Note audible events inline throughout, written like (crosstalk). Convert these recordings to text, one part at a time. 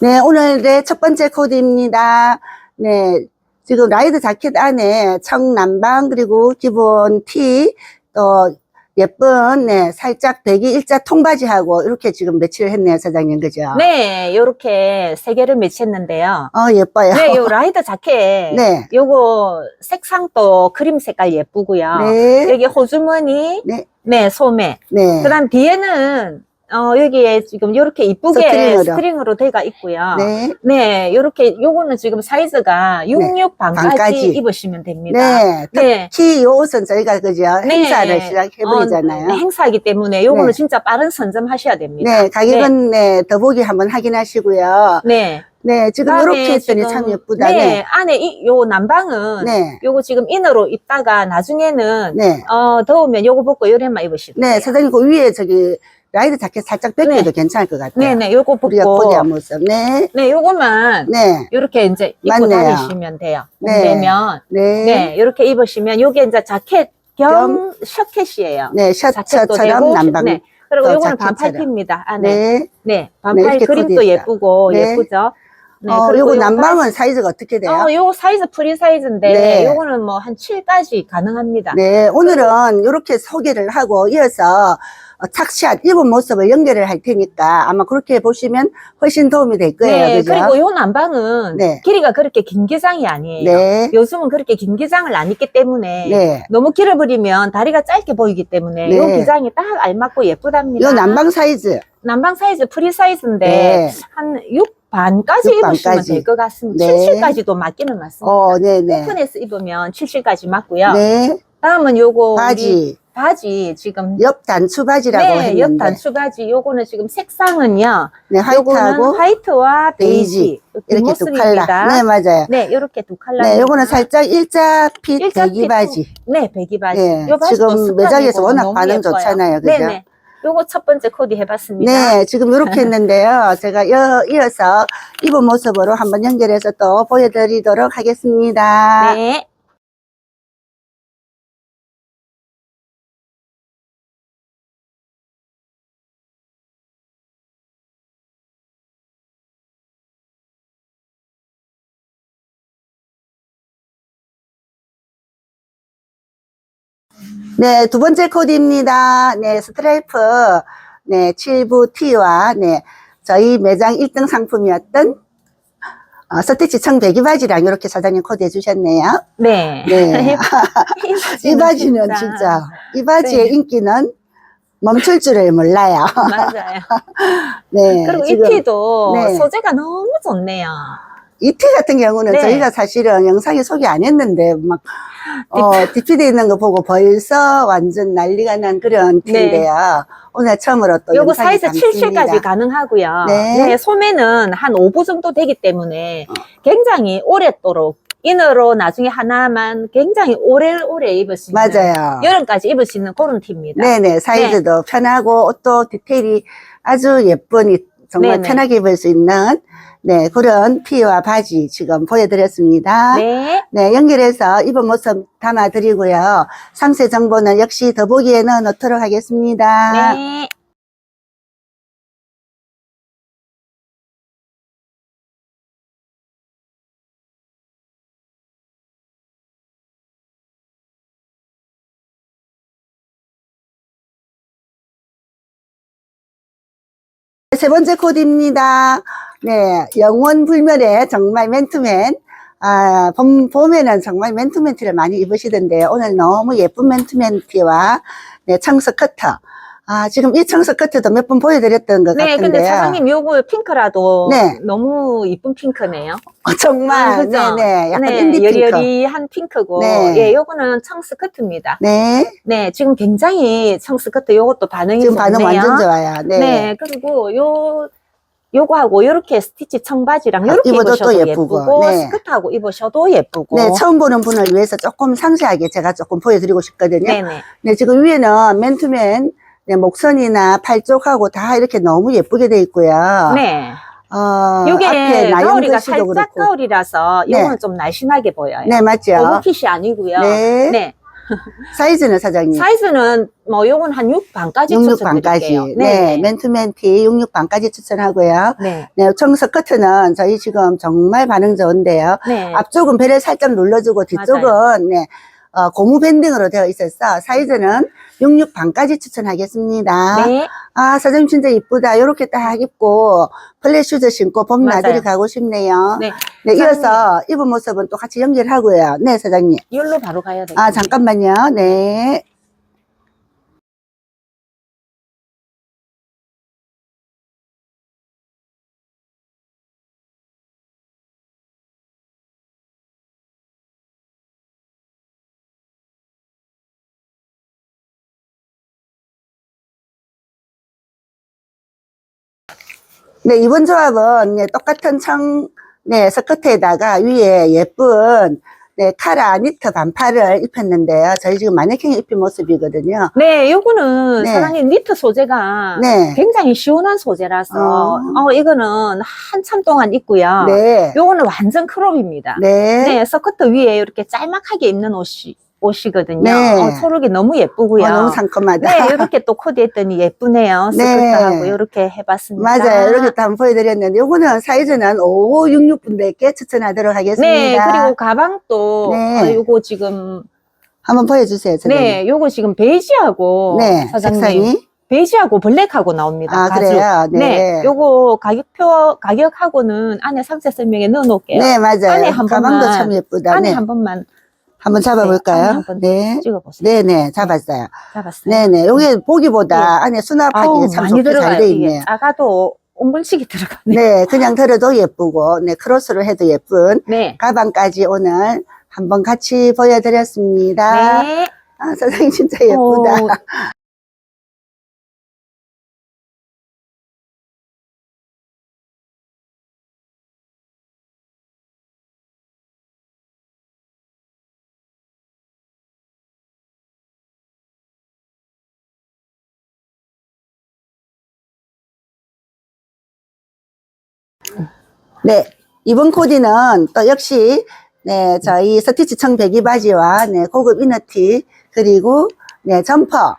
네, 오늘 의 첫 번째 코드입니다. 네, 지금 라이드 자켓 안에 청남방 그리고 기본 티, 또 예쁜 네, 살짝 배기 일자 통바지하고 이렇게 지금 매치를 했네요, 사장님. 그죠? 네, 요렇게 세 개를 매치했는데요. 어, 예뻐요. 네, 요 라이더 자켓. (laughs) 네. 요거 색상도 크림 색깔 예쁘고요. 네. 여기 호주머니, 네. 네, 소매. 네. 그 다음 뒤에는, 어, 여기에 지금 요렇게 이쁘게 스트링으로. 스트링으로 돼가 있고요. 네. 네, 요렇게, 요거는 지금 사이즈가 66 반까지, 반까지. 입으시면 됩니다. 네. 네. 특히 요 옷은 저희가 그죠? 행사를 시작해 버리잖아요. 어, 네, 행사이기 때문에 요거는 네. 진짜 빠른 선점하셔야 됩니다. 네, 가격은 네, 더보기 한번 확인하시고요. 네. 네, 지금 이렇게 했더니 참 예쁘다. 네, 네. 안에 이, 요 난방은 네. 요거 지금 인으로 입다가 나중에는 네. 어 더우면 요거 벗고 요래만 입으시면 네. 사장님 그 위에 저기 라이드 자켓 살짝 벗겨도 네. 괜찮을 것 같아요. 네네 요거 우리가 벗고 코디한 모습. 네. 네 요거만 네. 요렇게 이제 입고 맞네요. 다니시면 돼요. 네. 되면 네. 네 요렇게 입으시면 요게 이제 자켓 겸 셔켓이에요. 네, 셔츠처럼 난방. 네. 그리고 또 요거는. 반팔티입니다. 안에 네, 네. 반팔 이렇게 그림도. 예쁘고 네. 예쁘죠. 네, 어, 요거 요거 난방은 사이즈가 어떻게 돼요? 어, 요거 사이즈 프리 사이즈인데 네. 요거는 뭐 한 7까지 가능합니다. 네, 오늘은 이렇게 소개를 하고 이어서 어, 착샷 입은 모습을 연결을 할 테니까 아마 그렇게 보시면 훨씬 도움이 될 거예요. 네, 그죠? 그리고 요 난방은 네. 길이가 그렇게 긴 기장이 아니에요. 네. 요즘은 그렇게 긴 기장을 안 입기 때문에 네. 너무 길어버리면 다리가 짧게 보이기 때문에 네. 요 기장이 딱 알맞고 예쁘답니다. 요 난방 사이즈. 난방 사이즈 프리 사이즈인데 네. 한 6 반까지 육 입으시면. 될 것 같습니다. 네. 77까지도 맞기는 맞습니다. 어, 네네. 오픈해서 입으면 77까지 맞고요. 네. 다음은 요거 바지. 바지 지금 옆 단추 바지라고 네, 했는데. 옆 단추 바지 요거는 지금 색상은요. 네, 화이트하고 화이트와 베이지. 이렇게 두. 칼라. 네, 맞아요. 네, 이렇게 두 칼라. 네, 요거는 살짝 일자 핏 일자 배기 핏 바지. 네, 배기 바지. 네, 지금 매장에서 워낙 반응 예뻐요. 좋잖아요, 그죠? 네, 네. 요거 첫 번째 코디 해봤습니다. 네, 지금 이렇게 했는데요. 제가 여, 이어서 입은 모습으로 한번 연결해서 또 보여드리도록 하겠습니다. 네. 네, 두 번째 코디입니다. 네, 스트라이프, 네, 7부 T와, 네, 저희 매장 1등 상품이었던, 어, 스티치 청 배기 바지랑 이렇게 사장님 코디 해 주셨네요. 네. 네. (laughs) 이 바지는 진짜. 진짜, 이 바지의 네. 인기는 멈출 줄을 몰라요. (laughs) 맞아요. 네. 그리고 이 티도 네. 소재가 너무 좋네요. 이티 같은 경우는 네. 저희가 사실은 영상에 소개 안 했는데, 막, 어, (laughs) 디피돼 있는 거 보고 벌써 완전 난리가 난 그런 티인데요. 오늘 처음으로 또 네. 요거 사이즈 담습니다. 77까지 가능하고요. 네. 네. 소매는 한 5부 정도 되기 때문에 어. 굉장히 오랫도록 이너로 나중에 하나만 굉장히 오래오래 입을 수 있는 맞아요. 여름까지 입을 수 있는 그런 티입니다. 네네, 사이즈도 편하고, 옷도 디테일이 아주 예쁜, 이- 정말 네네. 편하게 입을 수 있는, 네, 그런 티와 바지 지금 보여드렸습니다. 네. 네, 연결해서 입은 모습 담아드리고요. 상세 정보는 역시 더보기에 넣어 놓도록 하겠습니다. 네. 세 번째 코드입니다. 네, 영원 불멸의 정말 맨투맨. 아, 봄, 봄에는 정말 맨투맨 티를 많이 입으시던데요. 오늘 너무 예쁜 맨투맨 티와 네, 청스 커터. 아, 지금 이 청스 커터도 몇 번 보여드렸던 것 네, 근데 같은데요. 사장님 요거 핑크라도 네. 너무 이쁜 핑크네요. 어, 정말, 아, 그죠? 네네, 약간 네, 인디 핑크. 여리여리한 핑크고, 네. 예, 요거는 청스커트입니다. 네, 네, 지금 굉장히 청스커트 요것도 반응이 지금 반응 좋네요. 완전 좋아요. 네. 네. 그리고 요, 요거하고 요렇게 스티치 청바지랑 아, 요렇게 입어도 입으셔도 또 예쁘고, 예쁘고, 네. 스커트하고 입으셔도 예쁘고. 네, 처음 보는 분을 위해서 조금 상세하게 제가 조금 보여드리고 싶거든요. 네네. 네, 지금 위에는 맨투맨 네, 목선이나 팔 쪽하고 다 이렇게 너무 예쁘게 돼 있고요. 네. 어, 요게 나영글씨도 살짝 그렇고. 가오리라서 네. 요거는 좀 날씬하게 보여요. 네, 맞죠? 오버핏이 아니고요. 네. 네. (laughs) 사이즈는 사장님. 사이즈는 뭐 요건 한 6반까지 66반까지. 추천드릴게요. 네. 맨투맨 티 66반까지 추천하고요. 네. 네, 청 스커트는 저희 지금 정말 반응 좋은데요. 네. 앞쪽은 배를 살짝 눌러주고 뒤쪽은 네, 어, 고무 밴딩으로 되어 있어서 사이즈는 66 반까지 추천하겠습니다. 네. 아, 사장님 진짜 이쁘다. 이렇게 딱 입고 플랫 슈즈 신고 봄 맞아요. 나들이 가고 싶네요. 네. 네, 이어서 입은 모습은 또 같이 연결하고요. 네, 사장님. 이걸로 바로 가야 돼요. 아, 잠깐만요. 네. 네, 이번 조합은 네, 똑같은 청, 네, 스커트에다가 위에 예쁜 네, 카라 니트 반팔을 입혔는데요. 저희 지금 마네킹 입힌 모습이거든요. 네, 요거는 네. 사장님 니트 소재가 네. 굉장히 시원한 소재라서 어. 어, 이거는 한참 동안 입고요. 네. 요거는 완전 크롭입니다. 네. 네, 스커트 위에 이렇게 짤막하게 입는 옷이 옷이거든요. 네. 어, 초록이 너무 예쁘고요. 어, 너무 상큼하다. 네, 이렇게 또 코디했더니 예쁘네요. 네. 스커트하고 이렇게 해봤습니다. 맞아요. 이렇게 또 한번 보여드렸는데, 요거는 사이즈는 5566분들께 추천하도록 하겠습니다. 네, 그리고 가방도 네. 어, 요거 지금 한번 보여주세요, 선생님. 네, 요거 지금 베이지하고 네, 사장님 색상이. 베이지하고 블랙하고 나옵니다. 아, 가죽. 그래요? 네. 네, 요거 가격표 가격하고는 안에 상세 설명에 넣어 놓을게요. 네, 맞아요. 안에 한 가방도 번만, 참 예쁘다. 안에 네. 한 번만 한번 네, 잡아볼까요? 한번 네. 찍어 보세요. 네네, 잡았어요. 잡았어요. 네네. 요게 보기보다 안에 수납하기가 참 많이 좋게 들어가요. 잘돼 이게 있네요. 작아도 옹글식이 들어가네. 네, 그냥 들어도 예쁘고, 네, 크로스로 해도 예쁜 네. 가방까지 오늘 한번 같이 보여드렸습니다. 네. 아, 사장님 진짜 예쁘다. 어, 네, 이번 코디는 또 역시 네 저희 스티치 청 배기 바지와 네 고급 이너티 그리고 네 점퍼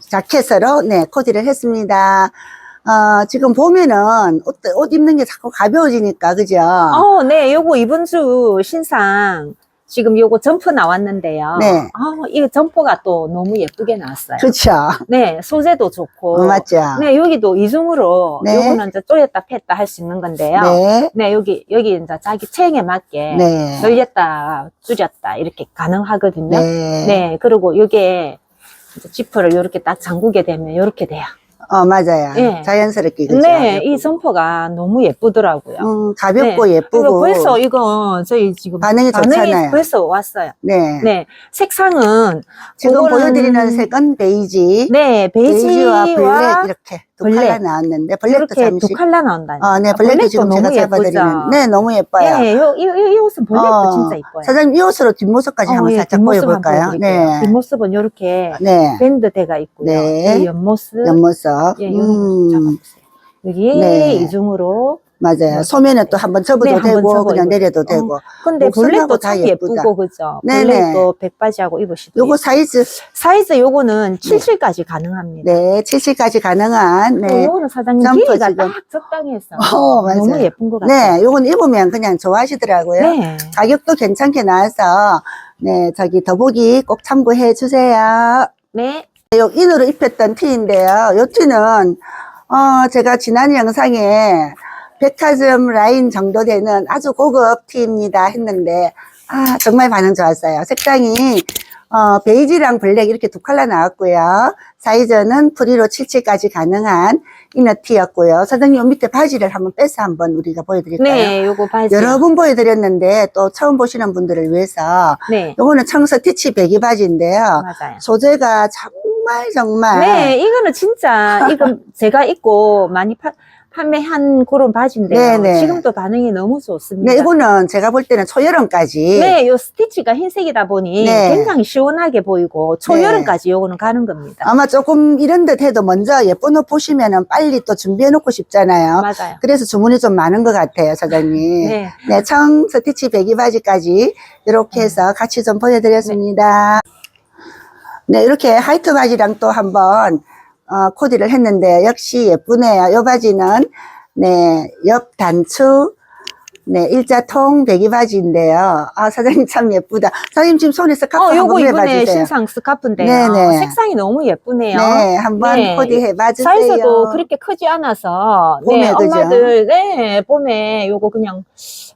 자켓으로 네 코디를 했습니다. 어, 지금 보면은 옷, 옷 입는 게 자꾸 가벼워지니까 그죠? 어, 네. 요거 이번 주 신상 지금 요거 점퍼 나왔는데요. 네. 아, 이 점퍼가 또 너무 예쁘게 나왔어요. 그렇죠. 네, 소재도 좋고. 어, 맞죠? 네, 여기도 이중으로 네. 요거는 이제 쪼였다 폈다 할 수 있는 건데요. 네, 네, 여기 여기 이제 자기 체형에 맞게 네, 늘렸다 줄였다 이렇게 가능하거든요. 네, 네, 그리고 요게 지퍼를 이렇게 딱 잠그게 되면 이렇게 돼요. 어 맞아요. 네. 자연스럽게 그죠? 네, 이 점퍼가 너무 예쁘더라고요. 음, 가볍고 네. 예쁘고 벌써 이거 저희 지금 반응이 좋잖아요. 벌써 왔어요. 네. 네, 색상은 지금 보여드리는 색은 베이지, 네 베이지와 블랙 베이지와 이렇게 두 블랙. 컬러 나왔는데 블랙도 이렇게 잠시 두 컬러 나온다니. 어, 네, 블랙도 지금 제가 잡아드리는. 네, 너무 예뻐요. 네, 요, 이, 이, 이 옷은 블랙도 어, 진짜 이뻐요. 사장님, 이 옷으로 뒷모습까지 한번 어, 예, 살짝 뒷모습 보여볼까요? 한번 보여드릴게요. 네. 뒷모습은 이렇게 네. 밴드대가 있고요. 네. 이 옆모습. 옆모습. 예, 음, 거 잡아보세요. 여기 네. 이중으로. 맞아요. 뭐, 소면에 또 한번 접어도 네, 한번 되고, 접어 그냥 입어도 내려도 되고. 되고. 근데 목선하고 블랙도 다참 예쁘다. 예쁘고, 그죠? 네네. 블랙도 백바지하고 입으시도. 요거 사이즈, 사이즈 요거는 77까지 가능합니다. 네, 70까지 가능한, 어, 네. 요거는 사장님 점퍼 길이가 지금. 딱 적당히 해서. 어, 맞아요. 너무 예쁜 것 같아요. 네, 요건 입으면 그냥 좋아하시더라고요. 네. 가격도 괜찮게 나와서, 네, 저기 더보기 꼭 참고해 주세요. 네. 요 인으로 입혔던 티인데요. 요 티는 어 제가 지난 영상에 백화점 라인 정도 되는 아주 고급 티입니다 했는데 아 정말 반응 좋았어요. 색상이 어 베이지랑 블랙 이렇게 두 컬러 나왔고요. 사이즈는 프리로 77까지 가능한 이너 티였고요. 사장님 요 밑에 바지를 한번 빼서 한번 우리가 보여드릴까요? 네, 요거 바지. 여러 번 보여드렸는데 또 처음 보시는 분들을 위해서 네. 요거는 청서 티치 배기 바지인데요. 맞아요. 소재가 정말 정말 네, 이거는 진짜, 이건 (laughs) 제가 입고 많이 파, 판매한 그런 바지인데요. 네네. 지금도 반응이 너무 좋습니다. 네, 이거는 제가 볼 때는 초여름까지 네, 요 스티치가 흰색이다 보니 네. 굉장히 시원하게 보이고 초여름까지 요거는 가는 겁니다. 아마 조금 이런 듯 해도 먼저 예쁜 옷 보시면은 빨리 또 준비해 놓고 싶잖아요. 맞아요. 그래서 주문이 좀 많은 것 같아요, 사장님. (laughs) 네, 네. 청 스티치 배기 바지까지 이렇게 해서 같이 좀 보여드렸습니다. 네, 이렇게 하이트 바지랑 또 한번 어, 코디를 했는데 역시 예쁘네요. 이 바지는 네, 옆 단추 네, 일자 통 배기 바지인데요. 아, 사장님 참 예쁘다. 사장님 지금 손에 스카프 어, 요거 한번 해봐 이번에 주세요. 신상 스카프인데요. 네네. 색상이 너무 예쁘네요. 네, 한번 네. 코디 해봐 주세요. 사이즈도 그렇게 크지 않아서 봄에 네, 그죠? 엄마들 네 봄에 요거 그냥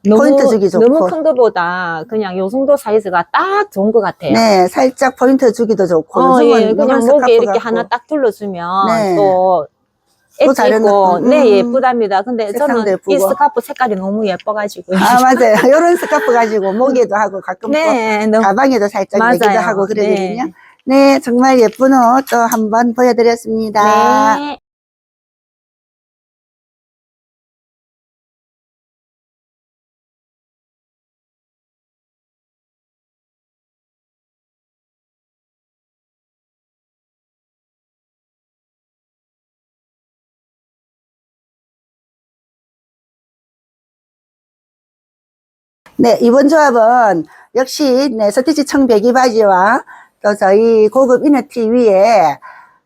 너무 포인트 주기 좋고. 너무 큰 거보다 그냥 요 정도 사이즈가 딱 좋은 것 같아요. 네, 살짝 포인트 주기도 좋고. 어, 요즘은 예, 그냥 목에 스카프 이렇게 갖고. 하나 딱 둘러주면 네. 또또 엣지 있고. 네 음. 예쁘답니다. 근데 색상도 저는 이 예쁘고. 스카프 색깔이 너무 예뻐가지고 아, 맞아요. (laughs) 이런 스카프 가지고 목에도 하고 가끔 네, 또 너무 가방에도 살짝. 내기도 하고 그러거든요. 네. 네, 정말 예쁜 옷 또 한번 보여드렸습니다. 네. 네, 이번 조합은 역시 네, 서티지 청배기 바지와 또 저희 고급 이너티 위에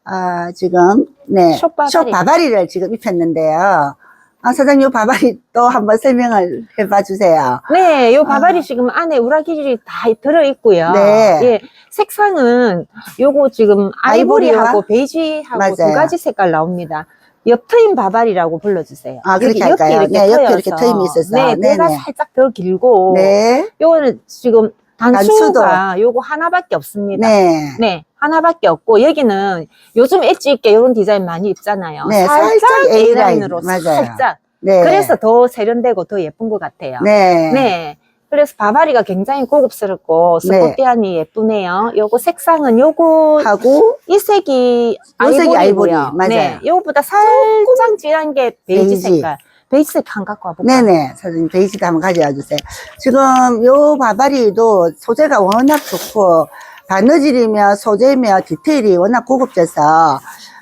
아, 지금 네, 숏바바리. 숏바바리를 지금 입혔는데요. 아, 사장님 요 바바리 또 한번 설명을 해봐 주세요. 네, 요 바바리 지금 안에 우라기질이 다 들어있고요. 네. 예, 색상은 요거 지금 아이보리하고 아이보리와? 베이지하고 두 맞아요. 가지 색깔 나옵니다. 옆트임 바바리라고 불러주세요. 아, 그렇게 할까요? 옆이 네, 옆에 트여서. 이렇게 트임이 있어서. 네, 배가. 살짝 더 길고. 네, 요거는 지금 단수가 요거 하나밖에 없습니다. 네. 네, 하나밖에 없고 여기는 요즘 엣지 있게 이런 디자인 많이 입잖아요. 네, 살짝 라인. A라인으로 맞아요. 살짝. 네. 그래서 더 세련되고 더 예쁜 것 같아요. 네. 네. 그래서 바바리가 굉장히 고급스럽고 네. 스포티안이 예쁘네요. 요거 색상은 요거 하고 이 색이 요 색이 아이보리고요. 아이보리, 맞아요. 네. 요거보다 살짝 진한 게 베이지, 베이지. 색깔. 베이지 색한 갖고 와볼까요? 네네 사장님 베이지도 한번 가져와 주세요. 지금 요 바바리도 소재가 워낙 좋고 바느질이며 소재며 디테일이 워낙 고급져서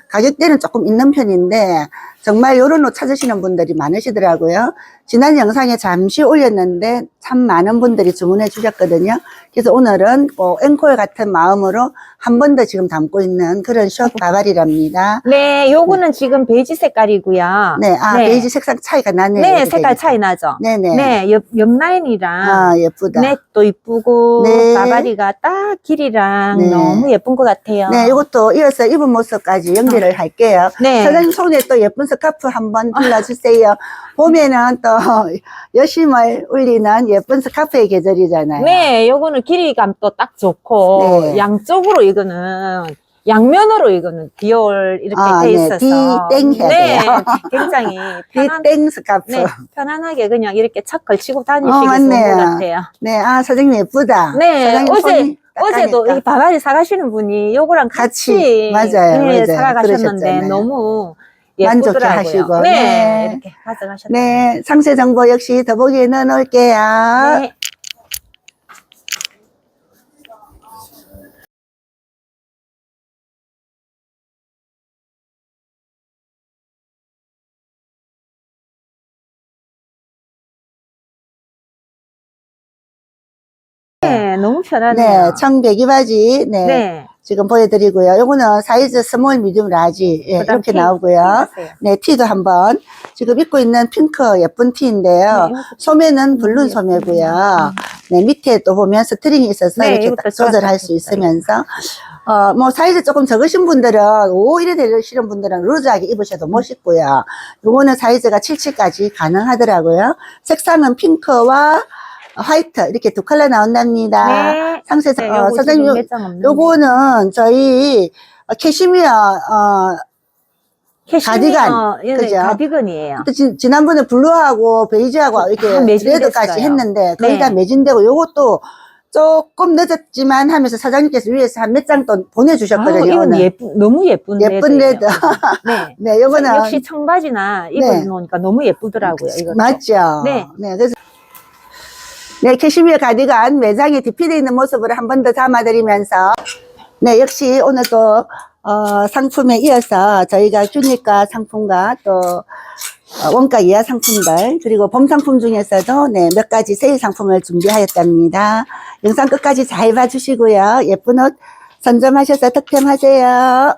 가격대는 조금 있는 편인데 정말 요런 옷 찾으시는 분들이 많으시더라고요. 지난 영상에 잠시 올렸는데 참 많은 분들이 주문해 주셨거든요. 그래서 오늘은 꼭 앵콜 같은 마음으로 한 번 더 지금 담고 있는 그런 숏 바바리랍니다. 네, 요거는 지금 베이지 색깔이고요. 네, 아 네. 베이지 색상 차이가 나네요. 네, 색깔 되니까. 차이 나죠. 네네. 네, 옆, 옆 라인이랑 아 예쁘다. 넥도 이쁘고 네. 바바리가 딱 길이랑 네. 너무 예쁜 것 같아요. 네, 이것도 이어서 입은 모습까지 연결을 할게요. 네. 사장님 손에 또 예쁜 스카프 한번 (laughs) 둘러주세요. 봄에는 또 (laughs) 여심을 울리는 예쁜 스카프의 계절이잖아요. 네, 요거는 길이감도 딱 좋고 네. 양쪽으로 이거는 양면으로 이거는 디올 이렇게 아, 돼 네. 있어서 디땡 해야 네, 돼요. (laughs) 굉장히 (laughs) 편한, 땡 스카프. 네, 네. 편안하게 그냥 이렇게 착 걸치고 다니시기 어, 좋은 것 맞네요. 같아요. 아, 사장님 예쁘다. 네, 사장님 어제 손이 어제도 딱하니까. 이 바가지 사가시는 분이 요거랑 같이, 같이, 맞아요, 네, 맞아요. 사가셨는데 그러셨잖아요. 너무 만족해 예쁘더라고요. 하시고, 네, 네. 이렇게 가져가셨어요. 네, 상세 정보 역시 더보기에 넣어 놓을게요. 네. 네, 너무 편하네요. 네, 청배기 바지. 네. 네. 지금 보여드리고요. 요거는 사이즈 스몰, 미디움, 라지. 예, 그다음 이렇게 티, 나오고요. 티. 네, 티도 한번. 지금 입고 있는 핑크 예쁜 티인데요. 네, 소매는 블룬. 소매고요. 네, 밑에 또 보면 스트링이 있어서 네, 이렇게 딱 조절할 수. 있으면서, 어, 뭐, 사이즈 조금 적으신 분들은, 오, 이래 되시는 분들은 루즈하게 입으셔도 멋있고요. 요거는 사이즈가 77까지 가능하더라고요. 색상은 핑크와 화이트, 이렇게 두 컬러 나온답니다. 네. 상세, 네, 어, 요거 사장님, 지금 요- 매장 없는데. 요거는 저희 어, 캐시미어 어 캐시미어, 가디건, 예, 그죠? 가디건이에요. 또 지, 지난번에 블루하고 베이지하고 다 이렇게 매진됐어요. 레드까지 했는데 거의 네. 다 매진되고 요것도 조금 늦었지만 하면서 사장님께서 위에서 한 몇 장 또 보내주셨거든요. 아, 이건 오늘. 예쁜, 너무 예쁜 예쁜 레드예요. 레드. 네. (laughs) 네, 요거는 역시 청바지나 입어놓으니까 너무 예쁘더라고요. 이거 맞죠. 네. 그래서 네, 캐시미어 가디건 매장에 디피되어 있는 모습을 한 번 더 담아드리면서 네, 역시 오늘 또 어, 상품에 이어서 저희가 주니까 상품과 또 어, 원가 이하 상품들 그리고 봄 상품 중에서도 네, 몇 가지 세일 상품을 준비하였답니다. 영상 끝까지 잘 봐주시고요. 예쁜 옷 선점하셔서 득템하세요.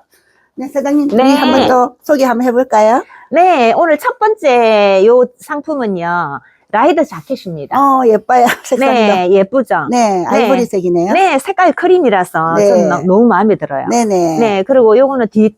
네, 사장님, 네. 우리 한번 또 소개 한번 해볼까요? 네, 오늘 첫 번째 요 상품은요. 라이더 자켓입니다. 어, 예뻐요. (laughs) 색상도. 네, 예쁘죠? 네, 아이보리색이네요. 네, 색깔 크림이라서 네. 좀 너- 너무 마음에 들어요. 네네. 네, 그리고 요거는 뒤,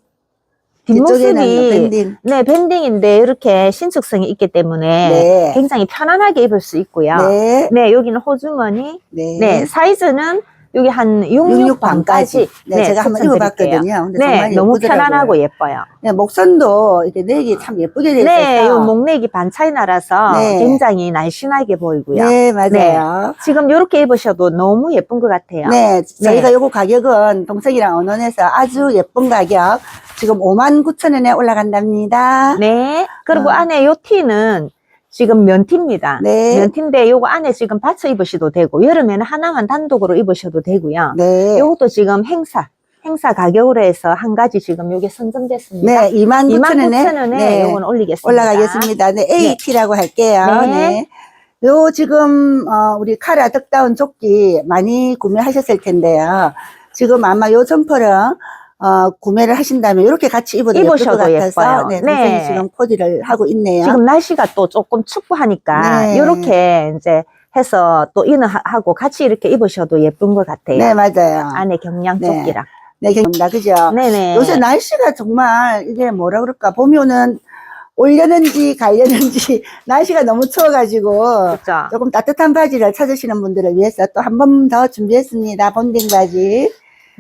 뒷모습이 밴딩. 네, 밴딩인데 이렇게 신축성이 있기 때문에 네. 굉장히 편안하게 입을 수 있고요. 네, 네. 여기는 호주머니. 네. 네, 사이즈는 여기 한 66 반까지. 네, 제가 한번 입어봤거든요. 근데 네, 정말 너무 예쁘더라고요. 편안하고 예뻐요. 네, 목선도 이렇게 내기 참 예쁘게 돼 있어서. 네, 요 목내기 반차이 나라서 네. 굉장히 날씬하게 보이고요. 네, 맞아요. 지금 이렇게 입으셔도 너무 예쁜 것 같아요. 네, 저희가 요거 가격은 동생이랑 언론에서 아주 예쁜 가격 지금 5만 9천 원에 올라간답니다. 네. 그리고 어. 안에 요 티는 지금 면티입니다. 네. 면티인데 요거 안에 지금 받쳐 입으셔도 되고 여름에는 하나만 단독으로 입으셔도 되고요. 네. 요것도 지금 행사 행사 가격으로 해서 한 가지 지금 요게 선정됐습니다. 네, 2만 9천 2만 원에 9천 원에 네, 요건 올리겠습니다. 올라가겠습니다. 네, AT라고 할게요. 네. 네. 요 지금 어, 우리 카라 덕다운 조끼 많이 구매하셨을 텐데요. 지금 아마 요 점퍼를 어, 구매를 하신다면 이렇게 같이 입어도 입으셔도 같아서 예뻐요. 네, 네. 동생이 지금 코디를 하고 있네요. 지금 날씨가 또 조금 춥고 하니까 네. 요렇게 이제 해서 또 이너하고 같이 이렇게 입으셔도 예쁜 것 같아요. 네, 맞아요. 안에 경량 네. 조끼랑. 네, 경험다 그죠? 네네. 요새 날씨가 정말 이게 뭐라 그럴까 보면은 올려는지 갈려는지 (laughs) 날씨가 너무 추워가지고 그렇죠. 조금 따뜻한 바지를 찾으시는 분들을 위해서 또 한 번 더 준비했습니다. 본딩 바지.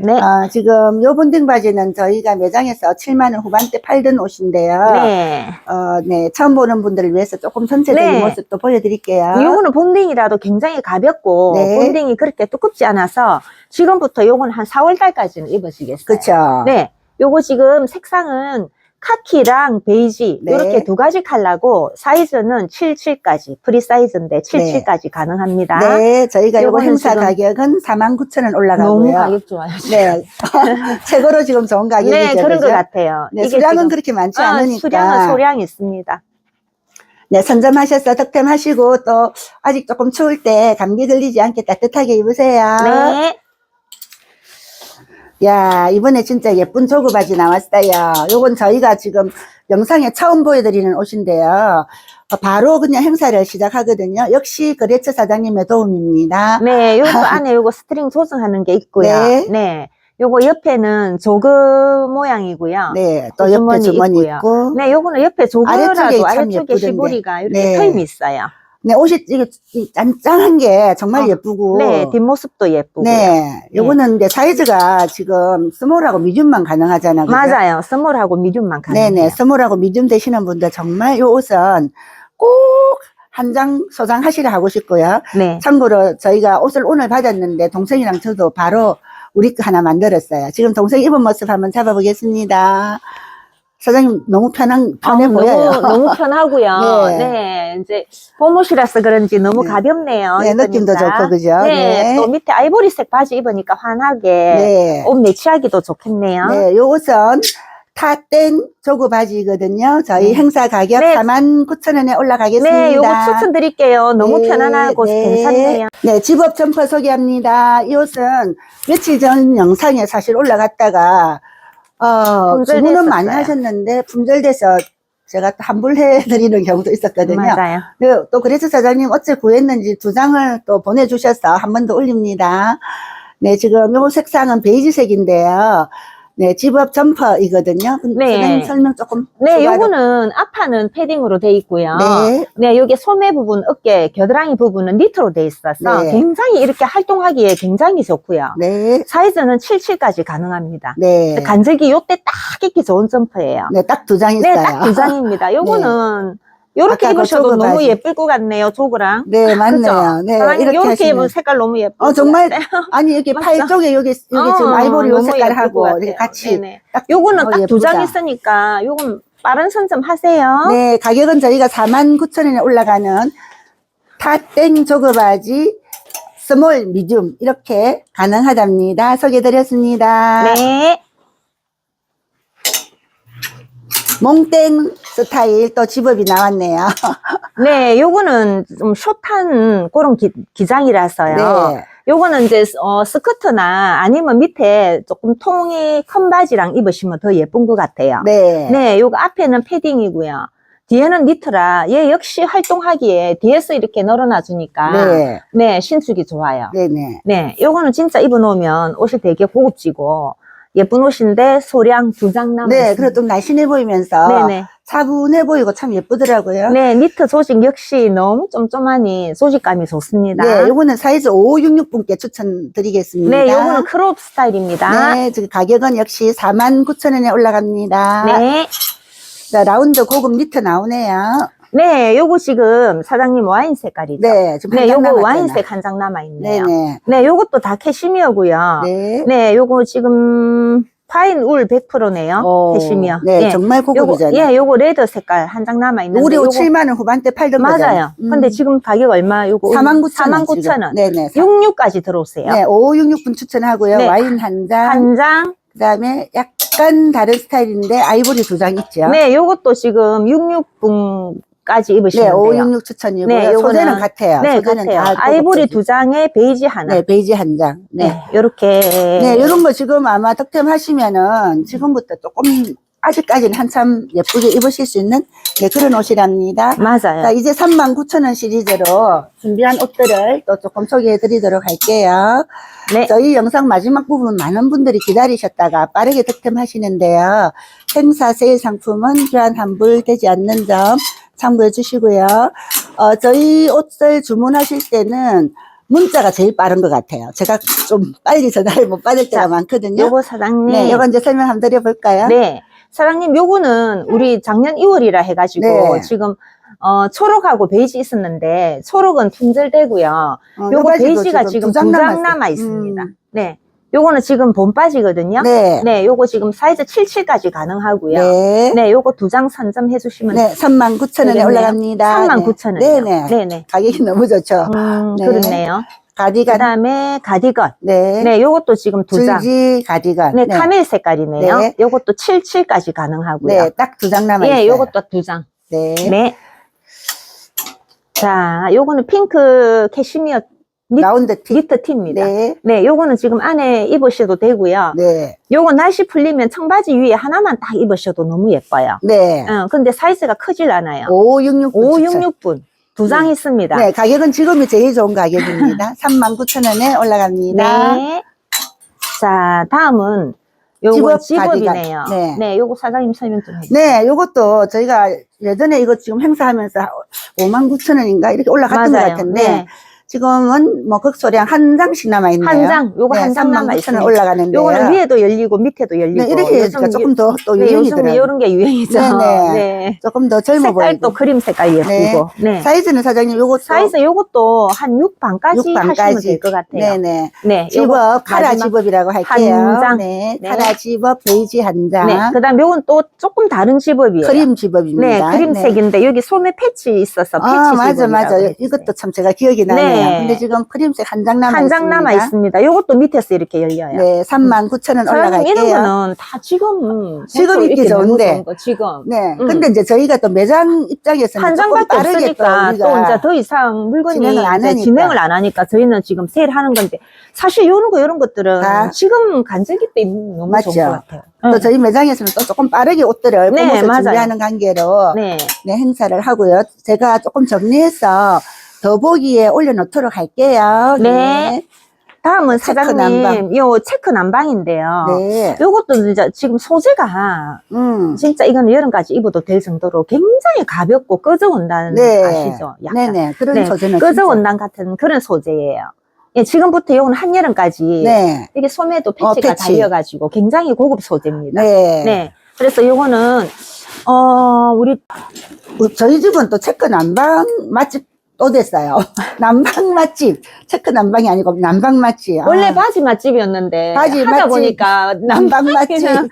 네. 아, 지금 요 본딩 바지는 저희가 매장에서 7만 원 후반대 팔던 옷인데요. 네. 어, 네. 처음 보는 분들을 위해서 조금 전체적인 네. 모습도 보여드릴게요. 요거는 본딩이라도 굉장히 가볍고 네. 본딩이 그렇게 두껍지 않아서 지금부터 요건 한 4월 달까지는 입으시겠어요. 그쵸? 네. 요거 지금 색상은 카키랑 베이지 네. 이렇게 두 가지 컬러고 사이즈는 77까지 프리 사이즈인데 77까지 가능합니다. 네. 저희가 요거 요거는 행사 지금 가격은 4만 9천 원 너무 올라가고요. 가격 좋아요. 네. (laughs) 최고로 지금 좋은 가격이죠. 네, 그런 그죠? 것 같아요. 네, 수량은 지금- 그렇게 많지 아, 않으니까. 수량은 소량 있습니다. 네, 선점하셔서 득템하시고 또 아직 조금 추울 때 감기 걸리지 않게 따뜻하게 입으세요. 네. 야, 이번에 진짜 예쁜 조그 바지 나왔어요. 요건 저희가 지금 영상에 처음 보여드리는 옷인데요. 어, 바로 그냥 행사를 시작하거든요. 역시 거래처 사장님의 도움입니다. 네, 요거 (laughs) 안에 요거 스트링 조정하는 게 있고요. 네. 네. 요거 옆에는 조그 모양이고요. 네, 또 옆에 주머니 있고요. 있고. 네, 요거는 옆에 조그라도 아래쪽에 참 아래쪽에. 시보리가 이렇게 네. 트임이 있어요. 네, 옷이 이게 이 짠짠한 게 정말 어, 예쁘고. 네, 뒷모습도 예쁘고. 네, 요거는 근데 사이즈가 지금 스몰하고 미디움만 가능하잖아요. 그죠? 맞아요. 스몰하고 미디움만 가능해요. 네네, 스몰하고 미디움 되시는 분들 정말 요 옷은 꼭 한 장 소장하시라 하고 싶고요. 네. 참고로 저희가 옷을 오늘 받았는데 동생이랑 저도 바로 우리 거 하나 만들었어요. 지금 동생 입은 모습 한번 잡아보겠습니다. 사장님 너무 편한, 편해 아, 보여요. 너무, 너무 편하고요. (laughs) 네. 네. 이제 봄옷이라서 그런지 너무 네. 가볍네요. 네, 느낌도. 좋고, 그죠? 네. 네. 또 밑에 아이보리색 바지 입으니까 환하게 네. 옷 매치하기도 좋겠네요. 네, 요 옷은 타땡 조그 바지거든요. 저희 네. 행사 가격 네. 49,000원에 올라가겠습니다. 네, 요거 추천드릴게요. 너무 네, 편안하고 네. 괜찮네요. 네, 집업 점퍼 소개합니다. 이 옷은 며칠 전 영상에 사실 올라갔다가, 어. 주문은 많이 하셨는데, 품절돼서 제가 또 환불해 드리는 경우도 있었거든요. 맞아요. 네, 또 그래서 사장님 어째 구했는지 두 장을 또 보내주셔서 한 번 더 올립니다. 네, 지금 요 색상은 베이지색인데요. 네, 집업 점퍼이거든요. 근데 네. 사장님 설명 조금. 네, 추가로. 요거는 앞판은 패딩으로 돼 있고요. 네. 네, 요게 소매 부분, 어깨, 겨드랑이 부분은 니트로 돼 있어서 네. 굉장히 이렇게 활동하기에 굉장히 좋고요. 네. 사이즈는 77까지 가능합니다. 네. 간절기 요때 딱 입기 좋은 점퍼예요. 네, 딱 두장 네, 있어요. 딱두 장입니다. (laughs) 요거는 요렇게 아까 그 입으셔도 너무 바지. 예쁠 것 같네요, 조그랑. 네, 맞네요. 네, 사장님, 이렇게 요렇게 하시면. 입으면 색깔 너무 예뻐. 어, 정말, (laughs) 아니, 맞죠? 팔 쪽에 여기, 여기 지금 어, 아이보리 요 색깔하고 것 이렇게. 같이. 네네. 딱, 요거는 어, 딱두 장. 있으니까 요건 빠른 선점 하세요. 네, 가격은 저희가 49,000원에 올라가는 타땡 조그 바지, 스몰, 미디움, 이렇게 가능하답니다. 소개드렸습니다. 네. 몽땡 스타일 또 집업이 나왔네요. (laughs) 네, 요거는 좀 숏한 그런 기, 기장이라서요. 네. 요거는 이제 어, 스커트나 아니면 밑에 조금 통이 큰 바지랑 입으시면 더 예쁜 것 같아요. 네. 네, 요거 앞에는 패딩이고요. 뒤에는 니트라 얘 역시 활동하기에 뒤에서 이렇게 널어놔 주니까 네. 네. 신축이 좋아요. 네네. 네, 요거는 진짜 입어 놓으면 옷이 되게 고급지고 예쁜 옷인데 소량 두 장 남았습니다. 네, 그리고 좀 날씬해 보이면서 네네. 차분해 보이고 참 예쁘더라고요. 네, 니트 조직 역시 너무 쫌쫌하니 소직감이 좋습니다. 네, 요거는 사이즈 5566분께 추천드리겠습니다. 네, 요거는 크롭 스타일입니다. 네, 지금 가격은 역시 49,000원에 올라갑니다. 네. 자, 라운드 고급 니트 나오네요. 네, 요거 지금 사장님 와인 색깔이죠? 네, 지금 네, 한장 요거. 와인색 한 장 남아 있네요. 네네. 네, 요것도 다 캐시미어고요. 네. 네, 요거 지금 파인 울 100%네요. 오, 캐시미어. 네, 예. 정말 고급이잖아요. 예, 요거 레더 색깔 한 장 남아 있는데. 우리 옷 요거 7만 원 후반대 팔던 맞아요. 거잖아요. 근데 지금 가격 얼마? 요거 49,000원. 49,000원. 네네. 66까지 들어오세요. 네, 5566분 추천하고요. 네. 와인 한 장. 한 장. 그 다음에 약간 다른 스타일인데 아이보리 두 장 있죠. 네, 요것도 지금 66분 까지 입으시면 네, 돼요. 566 추천이고요. 네, 요거는- 소재는 같아요. 네, 소재는 같아요. 다 아이보리. 두 장에 베이지 하나. 네, 베이지 한 장. 네. 네, 요렇게. 네, 이런 거 지금 아마 득템 하시면은 지금부터 조금 아직까지는 한참 예쁘게 입으실 수 있는 네, 그런 옷이랍니다. 맞아요. 자, 이제 39,000원 시리즈로 준비한 옷들을 또 조금 소개해 드리도록 할게요. 네. 저희 영상 마지막 부분 많은 분들이 기다리셨다가 빠르게 득템하시는데요. 행사 세일 상품은 교환 환불되지 않는 점 참고해 주시고요. 어, 저희 옷을 주문하실 때는 문자가 제일 빠른 것 같아요. 제가 좀 빨리 전화를 못 받을 때가 자, 많거든요. 요거 사장님. 네, 이거 이제 설명 한번 드려볼까요? 네. 사장님, 요거는 우리 작년 2월이라 해가지고 네. 지금 어, 초록하고 베이지 있었는데 초록은 품절되고요. 어, 요거 베이지가 지금 두 장. 남아 있습니다. 음, 네. 요거는 지금 봄바지거든요. 네. 네, 요거 지금 사이즈 77까지 가능하고요. 네. 네, 요거 두 장 선점해 주시면 네, 39,000원에 되겠네요. 올라갑니다. 39,000원. 네, 네. 네, 네. 가격이 너무 좋죠. 음, 네. 그렇네요. 가디건. 그다음에 가디건. 네. 네, 요것도 지금 두 장. 줄지 가디건. 네, 카멜 색깔이네요. 네. 요것도 77까지 가능하고요. 네, 딱 두 장 남아 있어요. 예, 요것도 두 장. 네. 네. 자, 요거는 핑크 캐시미어 니- 라운드 티. 니트 티입니다. 네. 네. 요거는 지금 안에 입으셔도 되고요. 네. 요거 날씨 풀리면 청바지 위에 하나만 딱 입으셔도 너무 예뻐요. 네. 어, 근데 사이즈가 크질 않아요. 566. 566분. 두장 네. 있습니다. 네, 가격은 지금이 제일 좋은 가격입니다. (laughs) 39,000원에 올라갑니다. 네. 자, 다음은 요거 집업 집업이네요. 가디건. 네. 요거 사장님 설명 좀 해주세요. 네, 요것도 저희가 예전에 이거 지금 행사하면서 59,000원인가 이렇게 올라갔던 것 맞아요. 같은데 네. 지금은 뭐 극소량 한 장씩 남아 있네요. 한 장, 요거 네, 한장 남아 39,000원 있습니다. 올라가는데요. 요거는 위에도 열리고 밑에도 열리고. 네, 이렇게 요즘 해니까 조금 더 또 네, 요즘 유행이더라고요. 이런 게 유행이죠. 네네. 네. 조금 더 젊어 색깔도 보이고. 크림 색깔 예쁘고. 네. 사이즈는 사장님 요것도 사이즈 요것도 한 6반까지 육 하시면. 될 것 같아요. 네 네. 네. 요거 집업, 카라 마지막- 집업이라고 할게요. 한 장. 네, 네. 카라 집업, 베이지 한 장. 네. 그 다음 요건 또 조금 다른 집업이에요. 크림 집업입니다. 네, 크림색인데 여기 소매 패치 있어서 패치 아, 맞아, 집업이라고 맞아. 했어요. 이것도 참 제가 기억이 나네요. 네. 근데 지금 크림색 한 장 남아 한 있습니다. 장 남아 있습니다. 요것도 밑에서 이렇게 열려요. 네, 39,000원 사장님 이런 올라갈게요. 거는 다 지금 지금 입기 좋은데. 지금 네. 음. 근데 이제 저희가 또 매장 입장에서는 한 장밖에 빠르게 없으니까 또 이제 더 이상 물건이 진행을 안 하니까. 진행을 안 하니까 저희는 지금 세일하는 건데 사실 이런 거 이런 것들은 다. 지금 간절기 때 입으면 너무 맞죠. 좋은 것 같아요. 또 응. 저희 매장에서는 또 조금 빠르게 옷들을 네, 맞아요. 준비하는 관계로 네. 네. 행사를 하고요. 제가 조금 정리해서 더보기에 올려놓도록 할게요. 네. 다음은 체크 사장님 난방. 요 체크 난방인데요. 네. 요것도 이제 지금 소재가 음. 진짜 이거는 여름까지 입어도 될 정도로 굉장히 가볍고 꺼져온다는 네. 아시죠? 약간 네네. 그런 네, 소재는 꺼져온단 같은 그런 소재예요. 예, 지금부터 요건 한여름까지 진짜- 네. 이게 소매도 어, 패치가 패치. 달려가지고 굉장히 고급 소재입니다. 네. 네. 그래서 요거는 어 우리 어, 저희 집은 또 체크 난방 맛집 또 됐어요. (laughs) 난방 맛집. 체크 난방이 아니고 난방 맛집. 아, 원래 바지 맛집이었는데 바지 하다 맛집, 보니까 난방 맛집. 옷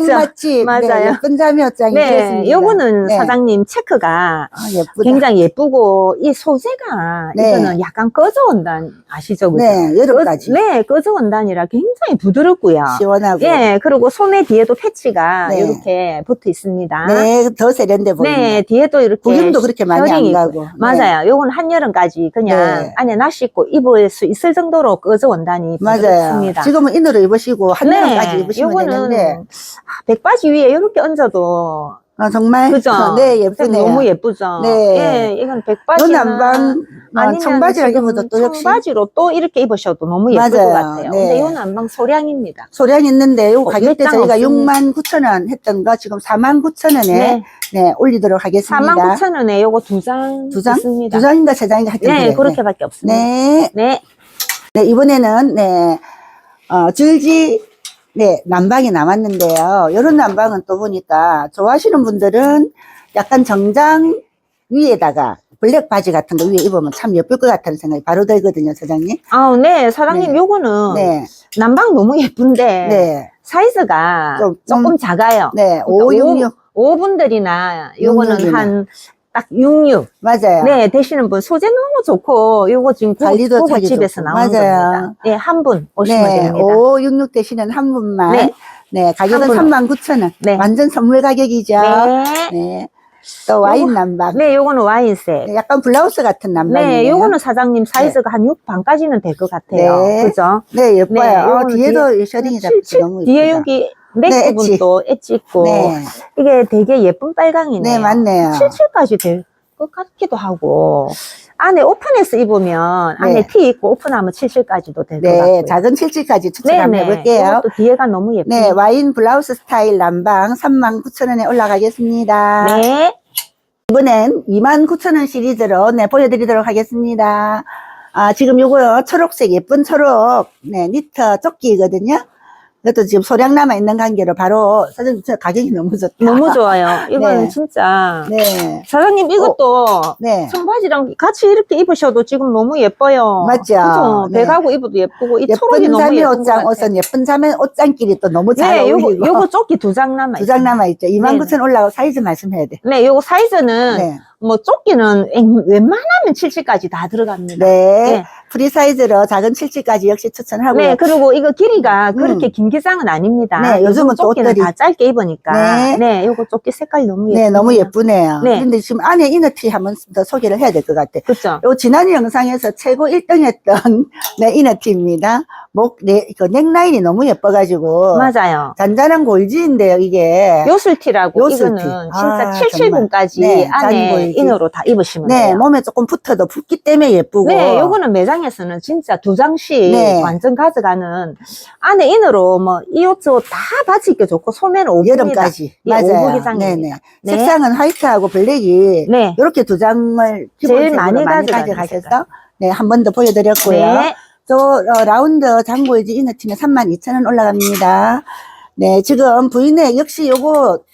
그죠? 맛집. 맞아요. 네, 예쁜 자매 옷장이 네, 되었습니다. 요거는 네. 사장님 체크가 아, 예쁘다. 굉장히 예쁘고 이 소재가 네. 이거는 약간 꺼져온단 아시죠? 그죠? 네, 여름까지. 꺼- 네, 꺼져온단이라 굉장히 부드럽고요. 시원하고. 예, 그리고 소매 뒤에도 패치가 네. 이렇게 붙어 있습니다. 네, 더 세련돼 보이네. 네, 뒤에도 이렇게 구김도 그렇게 많이 안 셔링이 가고. 있고요. 네. 맞아요. 요거는 요건 한여름까지 그냥 네. 안에 나시 입고 입을 수 있을 정도로 꺼져 온다니 맞아요. 부드럽습니다. 지금은 이너로 입으시고 한여름까지 네, 입으시면 요거는 되는데 아, 백바지 위에 이렇게 얹어도 아, 정말 그죠? 네 예쁘네요. 너무 예쁘죠. 네. 예, 이건 아니면 청바지랑 지금 입어도 또 역시 청바지로 또 이렇게 입으셔도 너무 예쁠 맞아요. 것 같아요. 네. 근데 요 남방 소량입니다. 소량 있는데 요 어, 가격대 저희가 없습니다. 6만 9천 원 했던 거 지금 4만 9천 원에 네. 네. 올리도록 하겠습니다. 49,000원에 요거 두 장 두 장? 있습니다. 두 장인가 세 장인가 하여튼 네, 그래요. 그렇게밖에 없습니다. 네. 네. 네, 이번에는, 네, 어, 줄지, 네, 난방이 남았는데요. 이런 난방은 또 보니까 좋아하시는 분들은 약간 정장 위에다가 블랙 바지 같은 거 위에 입으면 참 예쁠 것 같다는 생각이 바로 들거든요, 사장님. 아, 네, 사장님, 네. 요거는 네, 남방 너무 예쁜데 네, 사이즈가 좀- 조금 작아요. 네, 그러니까 566. 오, 분들이나 요거는 66이나. 한 딱 66. 맞아요. 네, 되시는 분 소재 너무 좋고 요거 지금 관리도 타기 집에서. 나오는 맞아요. 겁니다. 네, 한 분 오시면 네, 됩니다. 566 되시는 한 분만. 네, 네. 가격은 한 분. 39,000원. 네. 완전 선물 가격이죠. 네. 네. 또 와인 난방. 네, 요거는 와인색. 네, 약간 블라우스 같은 난방이에요. 네, 요거는 사장님 사이즈가 한 6 반까지는 될 것 같아요. 네. 그죠? 네, 예뻐요. 네, 어, 뒤에도 셔링이 잡혀 칠칠- 너무 예쁘다. 뒤에 여기 넥 네, 부분도 엣지 있고 네. 이게 되게 예쁜 빨강이네요. 네, 맞네요. 77까지 될 것 같기도 하고 안에 오픈해서 입으면 안에 네. 티 입고 오픈하면 77까지도 될것 네, 같고요. 작은 칠칠까지 추천 한번 해볼게요. 또 뒤에가 너무 예쁘네요. 네, 와인 블라우스 스타일 난방 39,000원에 올라가겠습니다. 네. 이번엔 29,000원 시리즈로 네, 보여드리도록 하겠습니다. 아, 지금 요거요, 초록색, 예쁜 초록, 네, 니트 조끼거든요. 이것도 지금 소량 남아 있는 관계로 바로, 사장님, 저 가격이 너무 좋다. 너무 좋아요. (laughs) 이거는 네. 진짜 네, 사장님 이것도 네. 청바지랑 같이 이렇게 입으셔도 지금 너무 예뻐요. 맞죠? 그죠? 네. 배가고 입어도 예쁘고 이 초록이 예쁜 너무 자매 예쁜 것 옷장 같아요. 옷은 예쁜 자매 옷장끼리 또 너무 잘 네, 어울리고. 요거 조끼 두 장 남아 두장 있어요. 남아 있죠. 29,000원 올라가고 사이즈 말씀해야 돼. 네, 요거 사이즈는 네. 뭐 조끼는 웬- 웬만하면 77까지 다 들어갑니다. 네. 네. 프리 사이즈로 작은 77까지 역시 추천하고요. 네, 그리고 이거 길이가 음. 그렇게 긴 기장은 아닙니다. 네, 요즘은 또 옷들이- 다 짧게 입으니까. 네. 네. 요거 조끼 색깔 너무 예쁘네요. 네, 너무 예쁘네요. 네. 근데 지금 안에 이너티 한번 더 소개를 해야 될 것 같아요. 그렇죠. 요 지난 영상에서 최고 1등 했던 (laughs) 네, 이너티입니다. 목, 네, 그 넥라인이 너무 예뻐가지고. 맞아요. 잔잔한 골지인데요, 이게. 요술티라고 요술티. 이거는 진짜 아, 77분까지 네, 안에. 이너로 다 입으시면 네, 돼요. 몸에 조금 붙어도 붙기 때문에 예쁘고. 네, 요거는 매장에서는 진짜 두 장씩 네. 완전 가져가는 안에 이너로 뭐 이 옷저다 바지 입기 좋고 소매는 오분이다. 여름까지. 예, 맞아요. 네네. 네. 색상은 화이트하고 블랙이 네. 이렇게 두 장을 기본적으로 많이 많이, 가져가셔서 네, 한 번 더 보여드렸고요. 네. 저 어, 라운드 장고이지 이너팀에 32,000원 올라갑니다. 네, 지금 부인의 역시 요거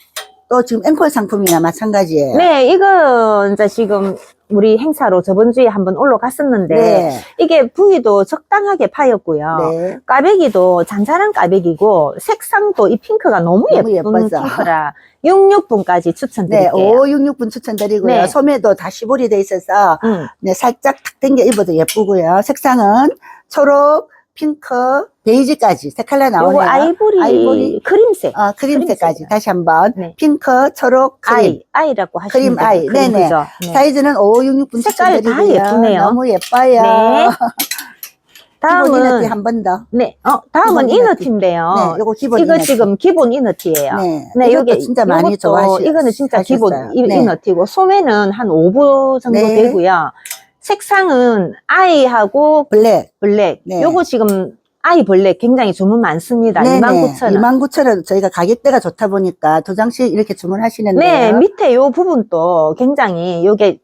또 지금 앵콜 상품이나 마찬가지예요. 네, 이거 이제 지금 우리 행사로 저번 주에 한번 올라갔었는데 네. 이게 부위도 적당하게 파였고요. 네. 까베기도 잔잔한 까베기고 색상도 이 핑크가 너무, 너무 예쁜 예뻐서. 핑크라 66분까지 네, 추천드릴게요. 566분 추천드리고요. 네. 소매도 다 시볼이 돼 있어서 음. 네, 살짝 탁 당겨 입어도 예쁘고요. 색상은 초록, 핑크, 베이지까지 세 컬러 나오네요. 요거 아이보리, 아이보리. 크림색. 어, 크림색까지 크림색이요. 다시 한번 네. 핑크, 초록, 크림. 아이, 아이라고 하시면 크림 돼요. 아이. 네네. 그죠? 네. 사이즈는 5566분 색깔 다. 예쁘네요. 너무 예뻐요. 네. (laughs) 다음은 한번 더. 네, 어, 다음은 기본 이너티. 이너티인데요. 네, 요거 기본 이거 이너티. 지금 기본 이너티예요. 네, 네, 이것도 진짜 많이 좋아하시 이거는 진짜 기본 하셨어요. 이- 네. 이너티고 소매는 한 5부 정도 네. 되고요. 색상은 아이하고 블랙. 블랙. 네. 요거 지금 아이 블랙 굉장히 주문 많습니다. 29,000원. 29,000원. 저희가 가격대가 좋다 보니까 두 장씩 이렇게 주문하시는데. 네, 밑에 요 부분도 굉장히 요게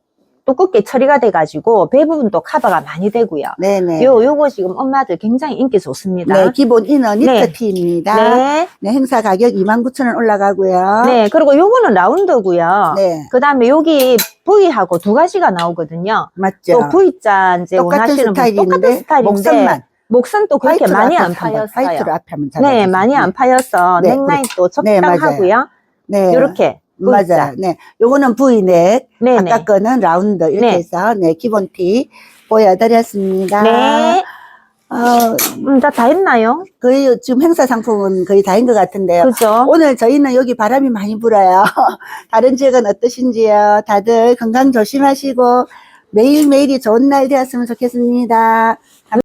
두껍게 처리가 돼가지고 배 부분도 커버가 많이 되고요. 네네. 요 요거 지금 엄마들 굉장히 인기 좋습니다. 네, 기본 이너 니트 네. 티입니다. 네. 네, 행사 가격 29,000원 올라가고요. 네, 그리고 요거는 라운드고요. 네, 그 다음에 여기 V하고 두 가지가 나오거든요. 맞죠. 또 V자 이제 똑같은 원하시는 분 똑같은 스타일인데, 목선만. 목선 또 그렇게 많이 안 파였어요. 화이트로 앞에 한번 네. 많이 안 파였어. 네, 넥라인 또 네. 적당하고요. 네. 이렇게. 맞아요. 네. 요거는 V넥. 네네. 아까 거는 라운드. 이렇게 네. 해서, 네, 기본 티 보여드렸습니다. 네. 어, 음, 다, 다 했나요? 거의 지금 행사 상품은 거의 다인 것 같은데요. 그죠? 오늘 저희는 여기 바람이 많이 불어요. (laughs) 다른 지역은 어떠신지요? 다들 건강 조심하시고 매일매일이 좋은 날 되었으면 좋겠습니다.